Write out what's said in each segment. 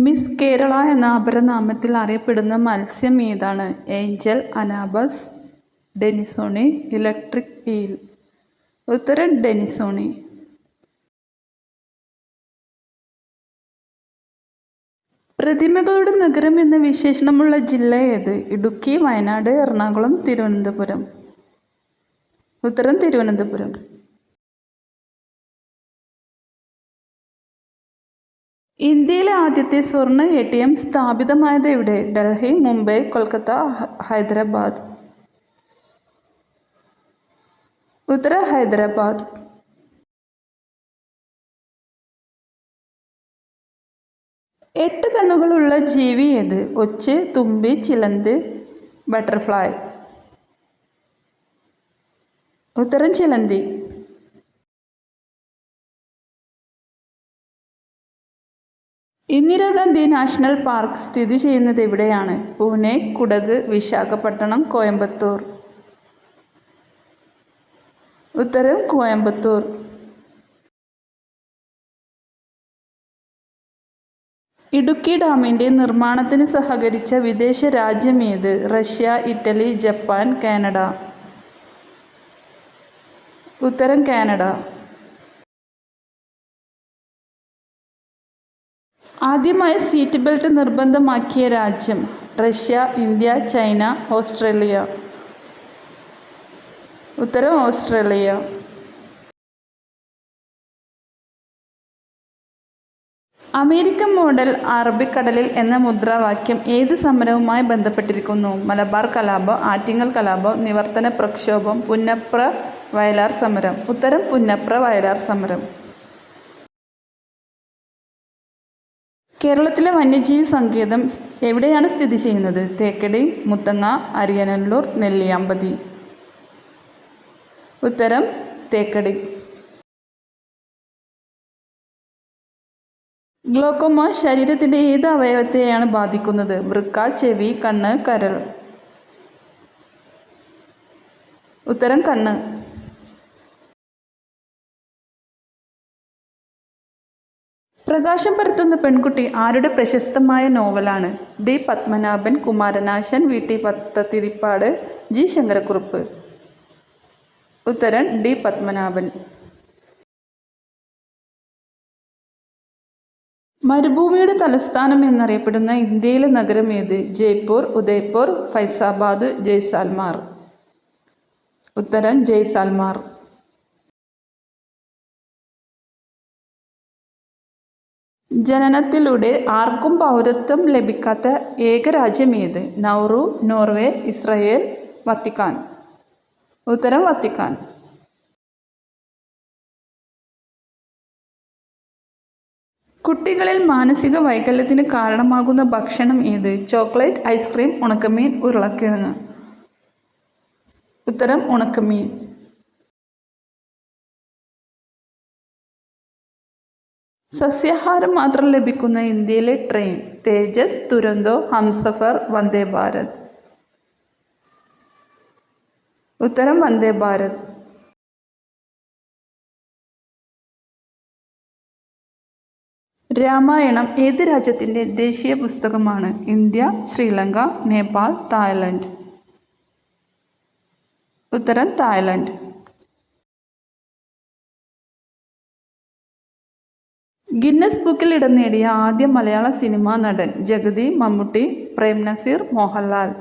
Miss Kerala എന്ന അപരനാമത്തിൽ അറിയപ്പെടുന്ന മത്സ്യം ഏതാണ്? Angel anabas denisoni electric eel. ഉത്തരം ഡെനിസോണി. പ്രതിമകളുടെ നഗരം എന്ന വിശേഷണമുള്ള ജില്ല ഏത്? ഇടുക്കി വയനാട് എറണാകുളം തിരുവനന്തപുരം. ഉത്തരം തിരുവനന്തപുരം. ഇന്ത്യയിലെ ആദ്യത്തെ സ്വർണ എ ടി എം സ്ഥാപിതമായത് എവിടെ? ഡൽഹി മുംബൈ കൊൽക്കത്ത ഹൈദരാബാദ്. ഉത്തര ഹൈദരാബാദ്. എട്ട് കണ്ണുകളുള്ള ജീവി ഏത്? ഒച്ച് തുമ്പി ചിലന്ത് ബട്ടർഫ്ലൈ. ഉത്തരം ചിലന്തി. ഇന്ദിരാഗാന്ധി നാഷണൽ പാർക്ക് സ്ഥിതി ചെയ്യുന്നത് എവിടെയാണ്? പൂനെ കുടക് വിശാഖപട്ടണം കോയമ്പത്തൂർ. ഉത്തരം കോയമ്പത്തൂർ. ഇടുക്കി ഡാമിന്റെ നിർമ്മാണത്തിന് സഹകരിച്ച വിദേശ രാജ്യം ഏത്? Russia Italy Japan Canada. ഉത്തരം കാനഡ. ആദ്യമായി സീറ്റ് ബെൽറ്റ് നിർബന്ധമാക്കിയ രാജ്യം റഷ്യ ഇന്ത്യ ചൈന ഓസ്ട്രേലിയ. ഉത്തരം ഓസ്ട്രേലിയ. അമേരിക്കൻ മോഡൽ അറബിക്കടലിൽ എന്ന മുദ്രാവാക്യം ഏത് സമരവുമായി ബന്ധപ്പെട്ടിരിക്കുന്നു? മലബാർ കലാപം ആറ്റിങ്ങൽ കലാപം നിവർത്തന പ്രക്ഷോഭം പുന്നപ്ര വയലാർ സമരം. ഉത്തരം പുന്നപ്ര വയലാർ സമരം. കേരളത്തിലെ വന്യജീവി സങ്കേതം എവിടെയാണ് സ്ഥിതി ചെയ്യുന്നത്? തേക്കടി മുത്തങ്ങ അരിയനല്ലൂർ നെല്ലിയാമ്പതി. ഉത്തരം തേക്കടി. ഗ്ലോക്കോമ ശരീരത്തിന്റെ ഏത് അവയവത്തെയാണ് ബാധിക്കുന്നത്? വൃക്ക ചെവി കണ്ണ് കരൾ. ഉത്തരം കണ്ണ്. പ്രകാശം പരത്തുന്ന പെൺകുട്ടി ആരുടെ പ്രശസ്തമായ നോവലാണ്? D. Padmanabhan Kumaranasan V. T. Bhattathiripad G. Sankarakurup. ഉത്തരം ഡി. പത്മനാഭൻ. മരുഭൂമിയുടെ തലസ്ഥാനം എന്നറിയപ്പെടുന്ന ഇന്ത്യയിലെ നഗരം ഏത്? ജയ്പൂർ ഉദയ്പൂർ ഫൈസാബാദ് ജയ്സാൽമാർ. ഉത്തരം ജയ്സാൽമാർ. ജനനത്തിലൂടെ ആർക്കും പൗരത്വം ലഭിക്കാത്ത ഏക രാജ്യം ഏത് നൗറു നോർവേ ഇസ്രയേൽ വത്തിക്കാൻ. ഉത്തരം വത്തിക്കാൻ. കുട്ടികളിൽ മാനസിക വൈകല്യത്തിന് കാരണമാകുന്ന ഭക്ഷണം ഏത്? ചോക്ലേറ്റ് ഐസ്ക്രീം ഉണക്കമീൻ ഉരുളക്കിഴങ്ങ്. ഉത്തരം ഉണക്കമീൻ. സസ്യാഹാരം മാത്രം ലഭിക്കുന്ന ഇന്ത്യയിലെ ട്രെയിൻ തേജസ് തുരന്തോ ഹംസഫർ വന്ദേ ഭാരത്. ഉത്തരം വന്ദേ ഭാരത്. രാമായണം ഏത് രാജ്യത്തിന്റെ ദേശീയ പുസ്തകമാണ്? India Sri Lanka Nepal Thailand. ഉത്തരം തായ്ലൻഡ്. ഗിന്നസ് ബുക്കിൽ ഇടം നേടിയ ആദ്യ മലയാള സിനിമാ നടൻ ജഗതി മമ്മൂട്ടി പ്രേം നസീർ മോഹൻലാൽ.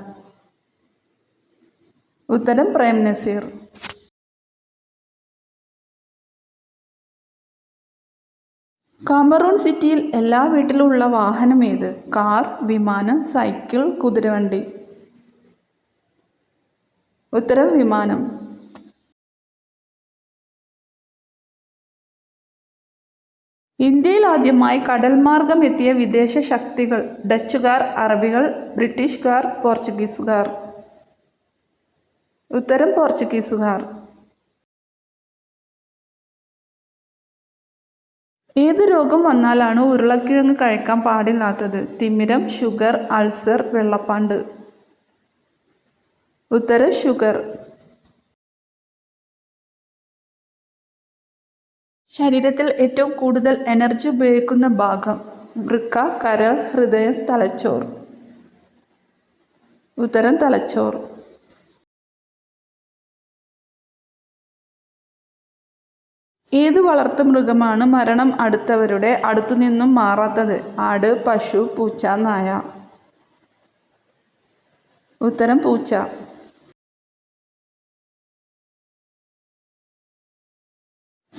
ഉത്തരം പ്രേം നസീർ. കാമറൂൺ സിറ്റിയിൽ എല്ലാ വീട്ടിലും ഉള്ള വാഹനം ഏത്? കാർ വിമാനം സൈക്കിൾ കുതിരവണ്ടി. ഉത്തരം വിമാനം. ഇന്ത്യയിൽ ആദ്യമായി കടൽ മാർഗം എത്തിയ വിദേശ ശക്തികൾ ഡച്ചുകാർ അറബികൾ ബ്രിട്ടീഷുകാർ പോർച്ചുഗീസുകാർ. ഉത്തരം പോർച്ചുഗീസുകാർ. ഏത് രോഗം വന്നാലാണ് ഉരുളക്കിഴങ്ങ് കഴിക്കാൻ പാടില്ലാത്തത്? തിമിരം ഷുഗർ അൾസർ വെള്ളപ്പാണ്ട്. ഉത്തരം ഷുഗർ. ശരീരത്തിൽ ഏറ്റവും കൂടുതൽ എനർജി ഉപയോഗിക്കുന്ന ഭാഗം വൃക്ക കരൾ ഹൃദയം തലച്ചോർ. ഉത്തരം തലച്ചോർ. ഏത് വളർത്തു മൃഗമാണ് മരണം അടുത്തവരുടെ അടുത്തുനിന്നും മാറാത്തത്? ആട് പശു പൂച്ച നായ. ഉത്തരം പൂച്ച.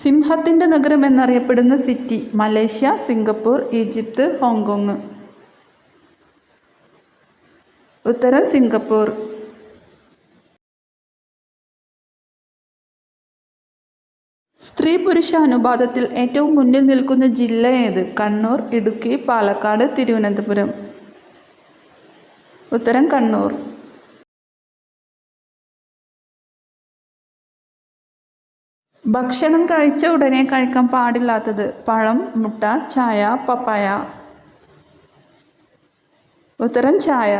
സിംഹത്തിന്റെ നഗരം എന്നറിയപ്പെടുന്ന city Malaysia Singapore Egypt Hong Kong. ഉത്തരം സിംഗപ്പൂർ. സ്ത്രീ പുരുഷ അനുപാതത്തിൽ ഏറ്റവും മുന്നിൽ നിൽക്കുന്ന ജില്ല ഏത്? കണ്ണൂർ ഇടുക്കി പാലക്കാട് തിരുവനന്തപുരം. ഉത്തരം കണ്ണൂർ. ഭക്ഷണം കഴിച്ച ഉടനെ കഴിക്കാൻ പാടില്ലാത്തത് പഴം മുട്ട ചായ പപ്പായ. ഉത്തരം ചായ.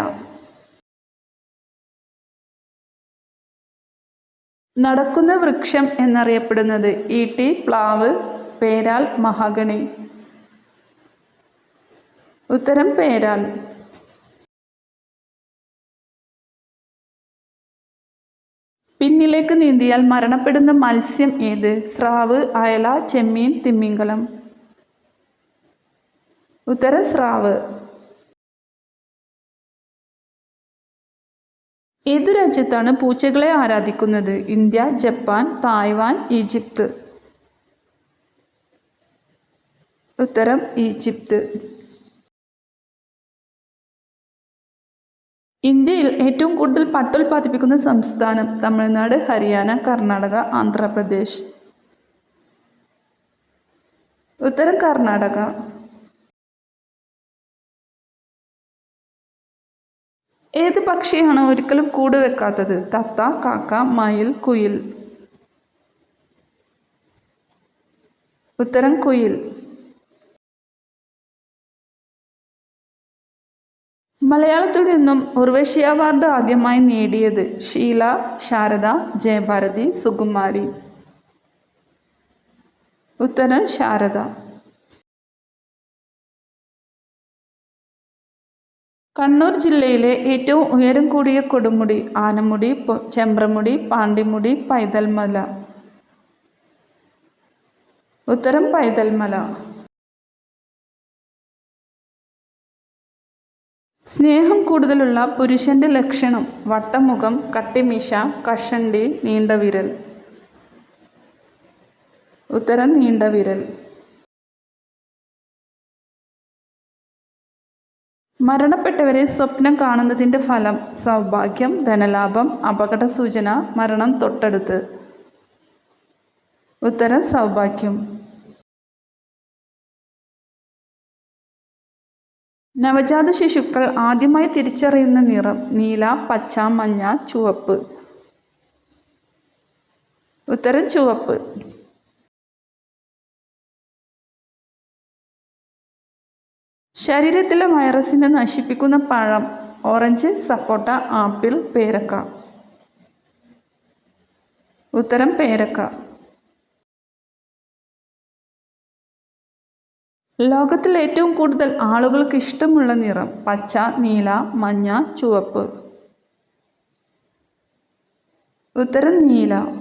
നടക്കുന്ന വൃക്ഷം എന്നറിയപ്പെടുന്നത് ഈട്ടി പ്ലാവ് പേരാൽ മഹാഗണി. ഉത്തരം പേരാൽ. പിന്നിലേക്ക് നീന്തിയാൽ മരണപ്പെടുന്ന മത്സ്യം ഏത്? സ്രാവ് അയല ചെമ്മീൻ തിമ്മിംഗലം. ഉത്തര സ്രാവ്. ഏതു രാജ്യത്താണ് പൂച്ചകളെ ആരാധിക്കുന്നത്? India Japan Taiwan Egypt. ഉത്തരം ഈജിപ്ത്. ഇന്ത്യയിൽ ഏറ്റവും കൂടുതൽ പട്ട് ഉൽപ്പാദിപ്പിക്കുന്ന സംസ്ഥാനം തമിഴ്നാട് ഹരിയാന കർണാടക ആന്ധ്രാപ്രദേശ്. ഉത്തരം കർണാടക. ഏത് പക്ഷിയാണ് ഒരിക്കലും കൂട് വെക്കാത്തത്? തത്ത കാക്ക മയിൽ കുയിൽ. ഉത്തരം കുയിൽ. മലയാളത്തിൽ നിന്നും ഉർവശി അവാർഡ് ആദ്യമായി നേടിയത് ഷീല ശാരദ ജയഭാരതി സുകുമാരി. ഉത്തരം ശാരദ. കണ്ണൂർ ജില്ലയിലെ ഏറ്റവും ഉയരം കൂടിയ കൊടുമുടി ആനമുടി ചെമ്പ്രമുടി പാണ്ടിമുടി പൈതൽമല. ഉത്തരം പൈതൽമല. സ്നേഹം കൂടുതലുള്ള പുരുഷന്റെ ലക്ഷണം വട്ടമുഖം കട്ടിമീശ കഷണ്ടി നീണ്ട വിരൽ. ഉത്തരം നീണ്ട വിരൽ. മരണപ്പെട്ടവരെ സ്വപ്നം കാണുന്നതിന്റെ ഫലം സൗഭാഗ്യം ധനലാഭം അപകട സൂചന മരണം തൊട്ടടുത്ത്. ഉത്തരം സൗഭാഗ്യം. നവജാത ശിശുക്കൾ ആദ്യമായി തിരിച്ചറിയുന്ന നിറം നീല പച്ച മഞ്ഞ ചുവപ്പ്. ഉത്തരം ചുവപ്പ്. ശരീരത്തിലെ വൈറസിനെ നശിപ്പിക്കുന്ന പഴം ഓറഞ്ച് സപ്പോട്ട ആപ്പിൾ പേരക്ക. ഉത്തരം പേരക്ക. ലോകത്തിൽ ഏറ്റവും കൂടുതൽ ആളുകൾക്ക് ഇഷ്ടമുള്ള നിറം പച്ച നീല മഞ്ഞ ചുവപ്പ്. ഉത്തരം നീല.